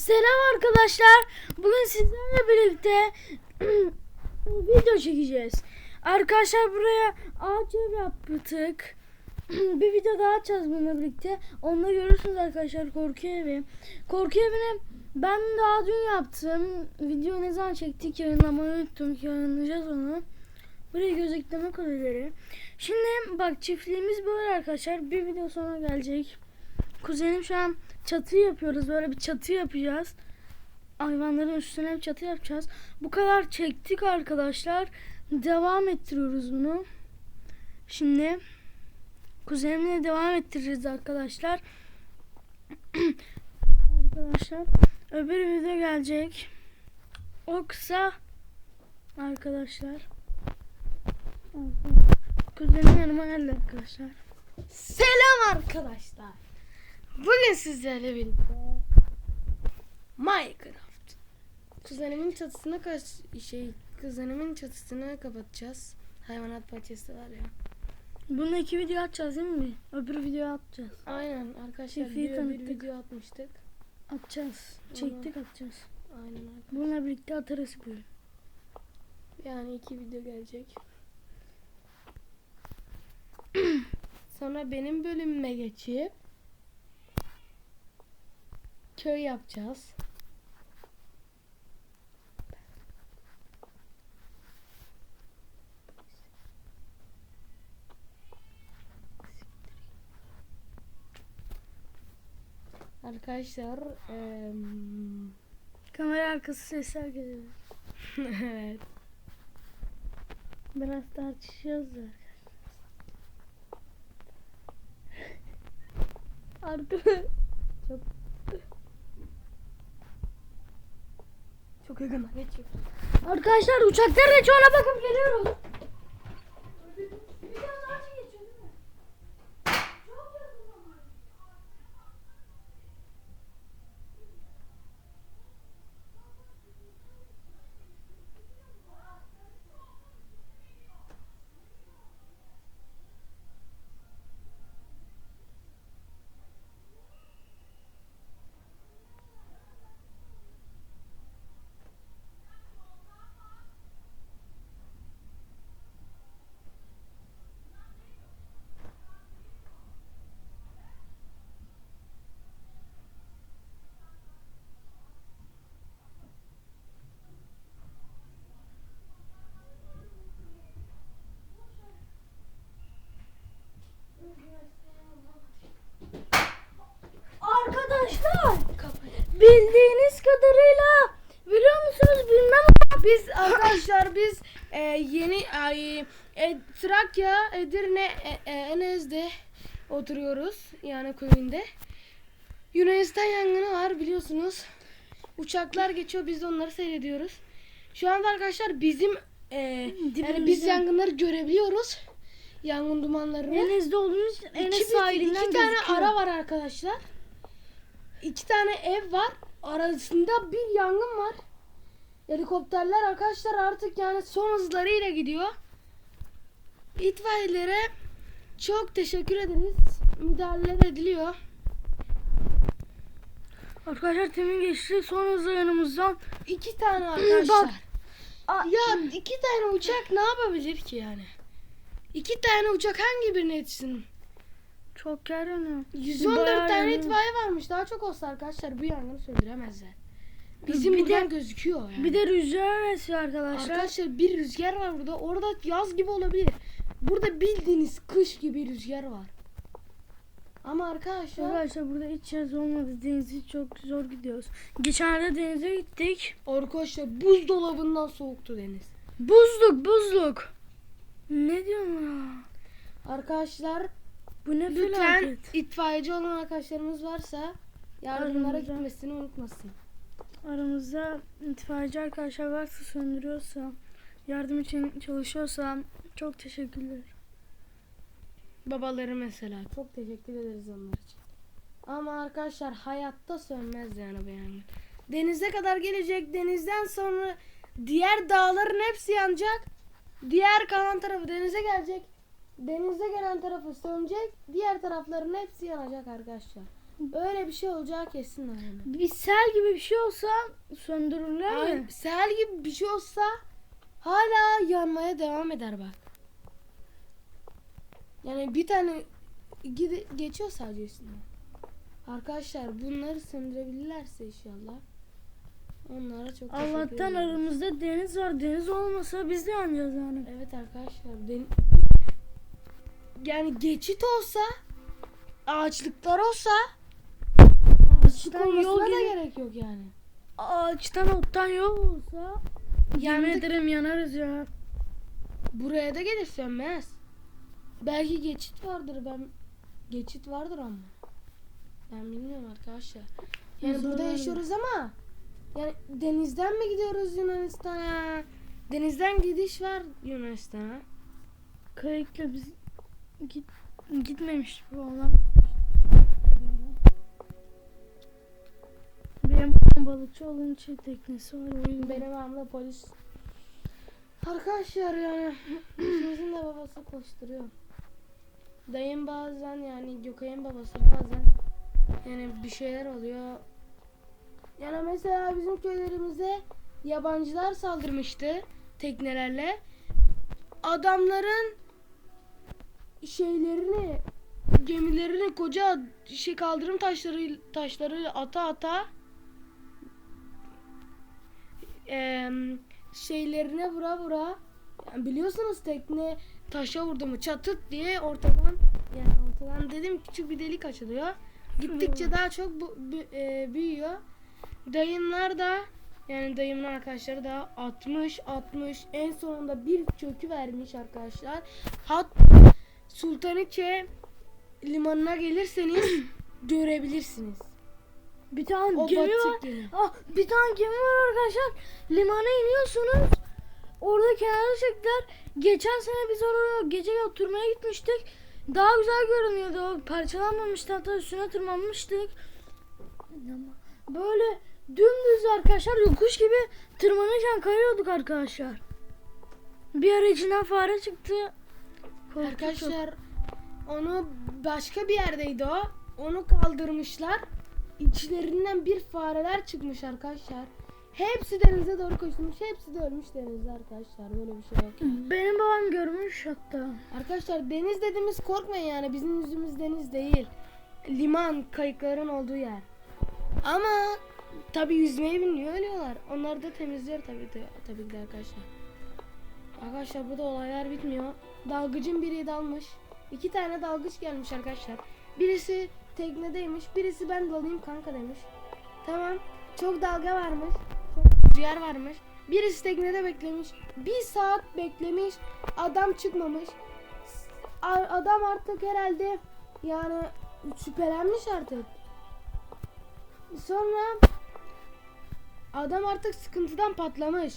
Selam arkadaşlar. Bugün sizlerle birlikte video çekeceğiz. Arkadaşlar buraya ağaç ev yaptık. bir video daha açacağız bununla birlikte. Onu görürsünüz arkadaşlar korku evi. Korku evini ben daha dün yaptım. Video ne zaman çektik yayınlamayı unuttum. Yayınlayacağız onu. Buraya göz ekleme kolyeleri. Şimdi bak çiftliğimiz böyle arkadaşlar. Bir video sonra gelecek. Kuzenim şu an çatı yapıyoruz. Böyle bir çatı yapacağız. Hayvanların üstüne bir çatı yapacağız. Bu kadar çektik arkadaşlar. Devam ettiriyoruz bunu. Şimdi kuzenimle devam ettireceğiz arkadaşlar. arkadaşlar öbür video gelecek. O kısa arkadaşlar. Kuzenim yanıma geldi arkadaşlar. Selam arkadaşlar. Bugün sizlerle birlikte Minecraft. Kuzenimin çatısını kaç şey kuzenimin çatısını kapatacağız. Hayvanat bahçesi var ya. Bununla iki video atacağız değil mi? Öbür video atacağız. Aynen arkadaşlar Çiftliği bir, bir video atmıştık. Atacağız. Çektik atacağız. Aynen öyle. Bununla birlikte atarız bu. Yani iki video gelecek. Sonra benim bölümüme geçip köy yapacağız. Arkadaşlar em, Kamera arkası sesler geliyor. evet Biraz tartışıyoruz da. Artık çok çok geçiyor. Arkadaşlar uçakların çoğuna bakıp geliyoruz. Arkadaşlar bildiğiniz kadarıyla biliyor musunuz bilmem ama Biz arkadaşlar biz e, yeni ay, e, Trakya, Edirne, e, e, Enez'de oturuyoruz. Yani köyünde. Yunanistan yangını var biliyorsunuz. Uçaklar geçiyor biz de onları seyrediyoruz. Şu anda arkadaşlar bizim e, yani biz yangınları görebiliyoruz. Yangın dumanlarını. Enes'de olduğumuz için Enes İki, sahilinden iki tane gözüküyor. ara var arkadaşlar. İki tane ev var. Arasında bir yangın var. Helikopterler arkadaşlar artık yani son hızlarıyla gidiyor. İtfaiyelere çok teşekkür ederiz. Müdahaleler ediliyor. Arkadaşlar temin geçti son hızla yanımızdan. İki tane arkadaşlar. Bak. Aa, Ya iki tane uçak ne yapabilir ki yani? İki tane uçak hangi birine yetişsin? Çok yanıyor. 114 Bayağı tane itfaiye varmış. Daha çok olsa arkadaşlar bu yangını söndüremezler. Bizim Bir de- gözüküyor yani. Bir de rüzgar esiyor arkadaşlar. Arkadaşlar bir rüzgar var burada. Orada yaz gibi olabilir. Burada bildiğiniz kış gibi rüzgar var. Ama arkadaşlar Arkadaşlar burada hiç yaz olmadı. Denize çok zor gidiyoruz. Geçenlerde denize gittik. arkadaşlar buzdolabından soğuktu deniz. Buzluk buzluk. Ne diyorsun? Arkadaşlar Bu ne lütfen felaket. itfaiyeci olan arkadaşlarımız varsa yardımlara gitmesini unutmasın. Aramızda itfaiyeci arkadaşlar varsa söndürüyorsa, yardım için çalışıyorsa çok teşekkürler. Babaları mesela çok teşekkür ederiz onlar için. Ama arkadaşlar hayatta sönmez yani bu yangın. Denize kadar gelecek. Denizden sonra diğer dağların hepsi yanacak. Diğer kalan tarafı denize gelecek. Denize gelen tarafı sönecek. Diğer tarafların hepsi yanacak arkadaşlar. Öyle bir şey olacağı kesin yani. Bir sel gibi bir şey olsa söndürürler mi? Ay, sel gibi bir şey olsa hala yanmaya devam eder bak. Yani bir tane geçiyor sadece üstünden. Arkadaşlar bunları söndürebilirlerse inşallah. Onlara çok Allah'tan aramızda deniz var. Deniz olmasa biz de yanacağız yani. Evet arkadaşlar. den- Yani geçit olsa ağaçlıklar olsa Ağaçtan yol olmasına da gibi, gerek yok yani. ağaçtan ottan yol olsa yemin Yandık. ederim yanarız ya. Buraya da gelir sönmez. Belki geçit vardır ben geçit vardır ama. Ben bilmiyorum arkadaşlar. Yani Biz burada yaşıyoruz ama yani denizden mi gidiyoruz Yunanistan'a? Denizden gidiş var Yunanistan'a. Kayıkla biz git, gitmemiş bu olan. Benim balıkçı olduğum için teknesi var. O Benim abla polis. Arkadaşlar yani ikimizin de babası koşturuyor. Dayım bazen yani Gökay'ın babası bazen yani bir şeyler oluyor. Yani mesela bizim köylerimize yabancılar saldırmıştı teknelerle. Adamların şeylerini gemilerini koca şey kaldırım taşları taşları ata ata şeylerine vura vura yani biliyorsunuz tekne taşa vurdu mu çatıt diye ortadan yani ortadan dedim küçük bir delik açılıyor. Gittikçe daha çok bu, bü- e, büyüyor. Dayımlar da yani dayımın arkadaşları da 60 60 en sonunda bir çökü vermiş arkadaşlar. Hat Sultaniçe limanına gelirseniz görebilirsiniz. Bir tane O gemi var. gemi. Ah, bir tane gemi var arkadaşlar. Limana iniyorsunuz. Orada kenara çektiler. Geçen sene biz oraya gece oturmaya gitmiştik. Daha güzel görünüyordu. O parçalanmamıştı. Hatta üstüne tırmanmıştık. Böyle dümdüz arkadaşlar yokuş gibi tırmanırken kayıyorduk arkadaşlar. Bir ara içinden fare çıktı. Korktuk çok. Arkadaşlar onu başka bir yerdeydi o. Onu kaldırmışlar. İçlerinden bir fareler çıkmış arkadaşlar. Hepsi denize doğru koşmuş. Hepsi de ölmüş denizde arkadaşlar. Böyle bir şey yok. Benim babam görmüş hatta. Arkadaşlar deniz dediğimiz korkmayın yani. Bizim yüzümüz deniz değil. Liman, kayıkların olduğu yer. Ama tabi yüzmeyi bilmiyor ölüyorlar. Onları da temizliyor tabi de, tabii ki de arkadaşlar. Arkadaşlar burada olaylar bitmiyor. Dalgıcın biri dalmış. İki tane dalgıç gelmiş arkadaşlar. Birisi teknedeymiş. Birisi ben dalayım kanka demiş. Tamam. Çok dalga varmış. Çok rüzgar varmış. Birisi teknede beklemiş. Bir saat beklemiş. Adam çıkmamış. Adam artık herhalde yani şüphelenmiş artık. Sonra adam artık sıkıntıdan patlamış.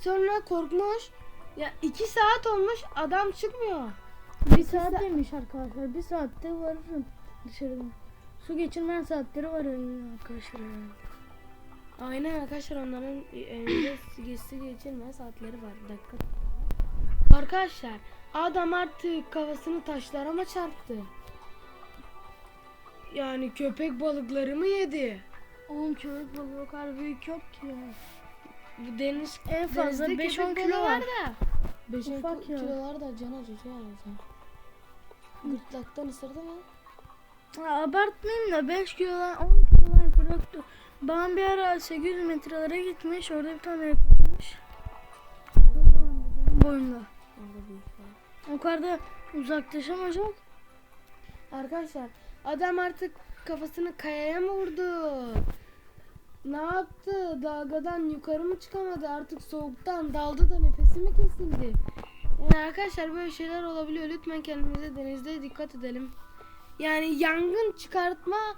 Sonra korkmuş. Ya iki saat olmuş adam çıkmıyor. Bir saat demiş arkadaşlar. Bir saatte varırım dışarıda. Su geçirmeyen saatleri var arkadaşlar. Aynen arkadaşlar onların evinde geçti geçirme saatleri var. Dakika. Arkadaşlar adam artık kafasını taşlara mı çarptı? Yani köpek balıkları mı yedi? Oğlum köpek balığı o kadar büyük yok ki ya. Bu deniz En fazla denizde 5-10 köpek kilo var. da. 5 Ufak ya. kilolar da can acıtı yani sen. Gırtlaktan ısırdı mı? Ha, abartmayayım da 5 kilodan 10 kilodan yoktu. Ben bir ara 800 metrelere gitmiş. Orada bir tane yakalamış. Boyunda. O kadar da uzaklaşamayacak. Arkadaşlar adam artık kafasını kayaya mı vurdu? Ne yaptı? Dalgadan yukarı mı çıkamadı? Artık soğuktan daldı da nefesi mi kesildi? Yani arkadaşlar böyle şeyler olabiliyor. Lütfen kendimize denizde dikkat edelim. Yani yangın çıkartma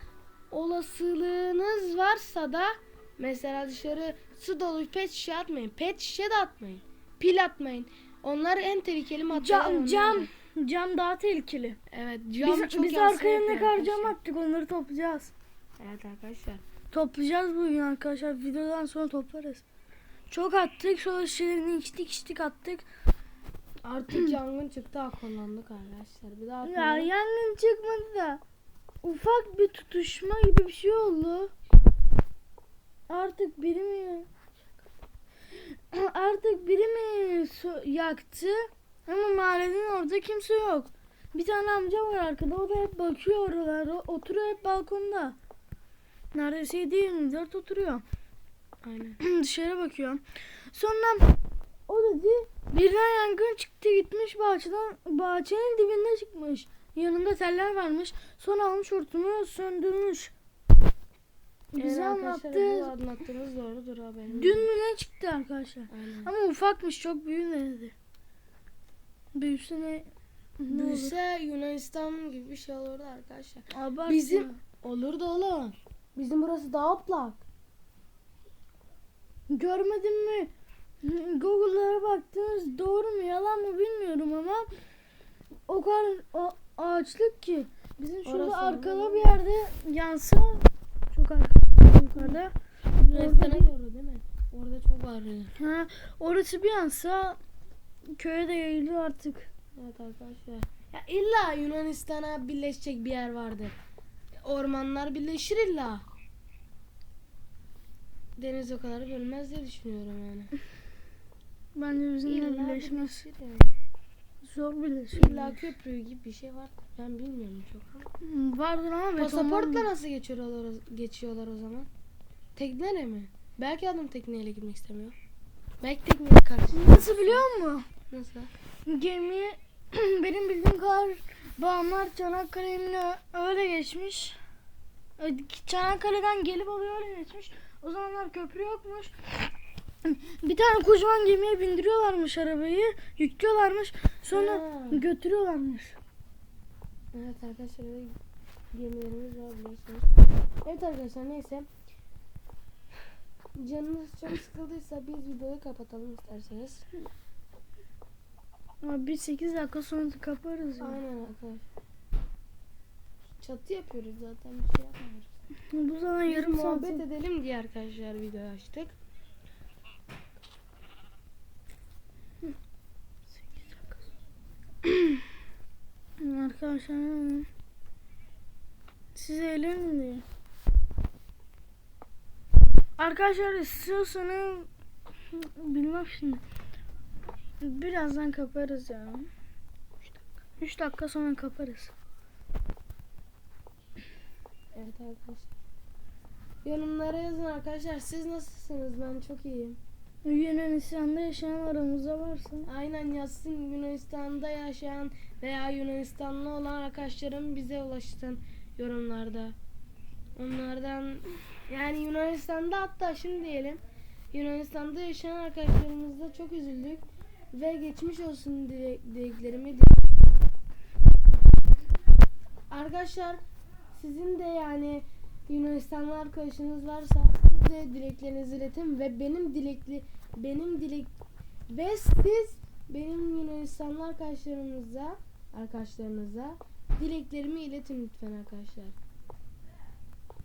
olasılığınız varsa da mesela dışarı su dolu pet şişe atmayın. Pet şişe de atmayın. Pil atmayın. Onlar en tehlikeli maddeler. Cam, cam. Cam daha tehlikeli. Evet cam Biz, çok biz arkaya ne kadar cam attık onları toplayacağız. Evet arkadaşlar. Toplayacağız bugün arkadaşlar. Videodan sonra toplarız. Çok attık. Sonra şişelerini içtik içtik attık. Artık yangın çıktı akıllandık arkadaşlar. Bir daha Ya yangın çıkmadı da. ufak bir tutuşma gibi bir şey oldu. Artık biri mi artık biri mi su- yaktı ama mahallenin orada kimse yok. Bir tane amca var arkada o da hep bakıyor oralara oturuyor hep balkonda. Neredeyse 7-24 oturuyor. Aynen. dışarı bakıyor. Sonra o dedi birden yangın çıktı gitmiş bahçeden bahçenin dibinde çıkmış. Yanında teller varmış. Sonra almış hortumu söndürmüş. Bize Evet anlattı. Anlattığınız doğrudur haberim. Dün mü ne çıktı arkadaşlar? Aynen. Ama ufakmış çok büyümedi. Büyüse ne? ne olur? Büyüse Yunanistan gibi bir şey olurdu arkadaşlar. Abartma. Bizim olurdu oğlum. Bizim burası daha otlak. Görmedin mi? Google'lara baktınız doğru mu yalan mı bilmiyorum ama o kadar o, ağaçlık ki bizim şurada Orası arkada öyle. bir yerde yansa çok arkada yukarıda Yunanistan'a doğru değil mi? Orada çok var. ha, orası bir yansa köye de yayılıyor artık. Evet arkadaşlar. Ya illa Yunanistan'a birleşecek bir yer vardır. Ormanlar birleşir illa. Deniz o kadar bölünmez diye düşünüyorum yani. Bence bizimle İlla birleşmez. birleşir yani. Zor birleşir. İlla köprü gibi bir şey var. Ben bilmiyorum çok. ama. Vardır ama betondan- Pasaportla nasıl geçiyorlar, o- geçiyorlar o zaman? Tekneyle mi? Belki adam tekneyle gitmek istemiyor. Belki tekneyle karşı. Nasıl biliyor musun? Nasıl? Gemi benim bildiğim kadar bağımlar Çanakkale'yle öyle geçmiş. Ö- Çanakkale'den gelip oraya öyle geçmiş. O zamanlar köprü yokmuş. Bir tane kocaman gemiye bindiriyorlarmış arabayı, yüklüyorlarmış. Sonra Ha. götürüyorlarmış. Evet arkadaşlar gemilerimiz var biliyorsunuz. Evet arkadaşlar neyse. Canınız çok sıkıldıysa biz videoyu kapatalım isterseniz. Ama bir 8 dakika sonra kaparız ya. Aynen arkadaşlar. Çatı yapıyoruz zaten bir şey yapmıyoruz. Bu zaman yarım saat. muhabbet edelim diye arkadaşlar video açtık. Arkadaşlar siz eğlenin diye. Arkadaşlar istiyorsanız bilmem şimdi. Birazdan kaparız ya. 3 dakika sonra kaparız. Evet arkadaşlar. Yorumlara yazın arkadaşlar. Siz nasılsınız? Ben çok iyiyim. Yunanistan'da yaşayan aramızda varsa. Aynen yazsın Yunanistan'da yaşayan veya Yunanistanlı olan arkadaşlarım bize ulaşsın yorumlarda. Onlardan yani Yunanistan'da hatta şimdi diyelim Yunanistan'da yaşayan arkadaşlarımızla çok üzüldük ve geçmiş olsun dile- dileklerimi dile- Arkadaşlar sizin de yani Yunanistanlı arkadaşınız varsa siz de dileklerinizi iletin ve benim dilekli benim dilek ve siz benim Yunanistanlı arkadaşlarımıza arkadaşlarınıza dileklerimi iletin lütfen arkadaşlar.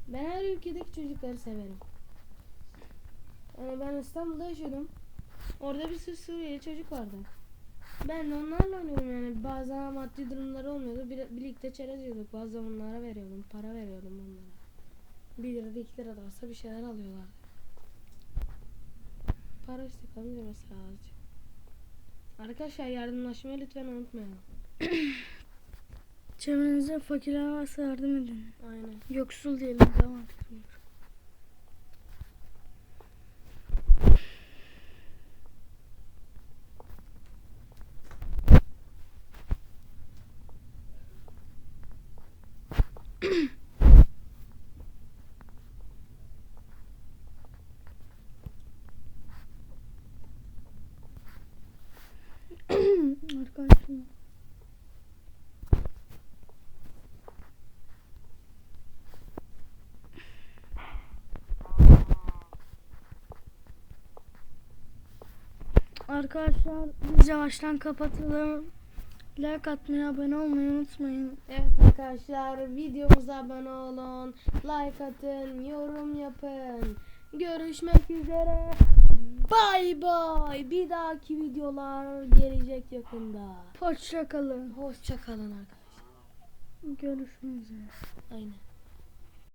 Ben her ülkedeki çocukları severim. Yani ben İstanbul'da yaşıyordum. Orada bir sürü Suriyeli çocuk vardı. Ben de onlarla oynuyorum yani. Bazen maddi durumları olmuyordu. Bir, birlikte çerez yiyorduk. Bazen onlara veriyordum. Para veriyordum onlara. 1 lira da 2 lira da olsa bir şeyler alıyorlardı. Para işte kalınca mesela azıcık. Arkadaşlar yardımlaşmayı lütfen unutmayalım. Çevrenizde fakirler varsa yardım edin. Aynen. Yoksul diyelim tamam. Arkadaşlar. Arkadaşlar biz yavaştan kapatalım. Like atmayı, abone olmayı unutmayın. Evet arkadaşlar videomuza abone olun. Like atın. Yorum yapın. Görüşmek üzere. Bay bay. Bir dahaki videolar gelecek yakında. Hoşça kalın. Hoşça kalın arkadaşlar. Görüşmek üzere. Aynen.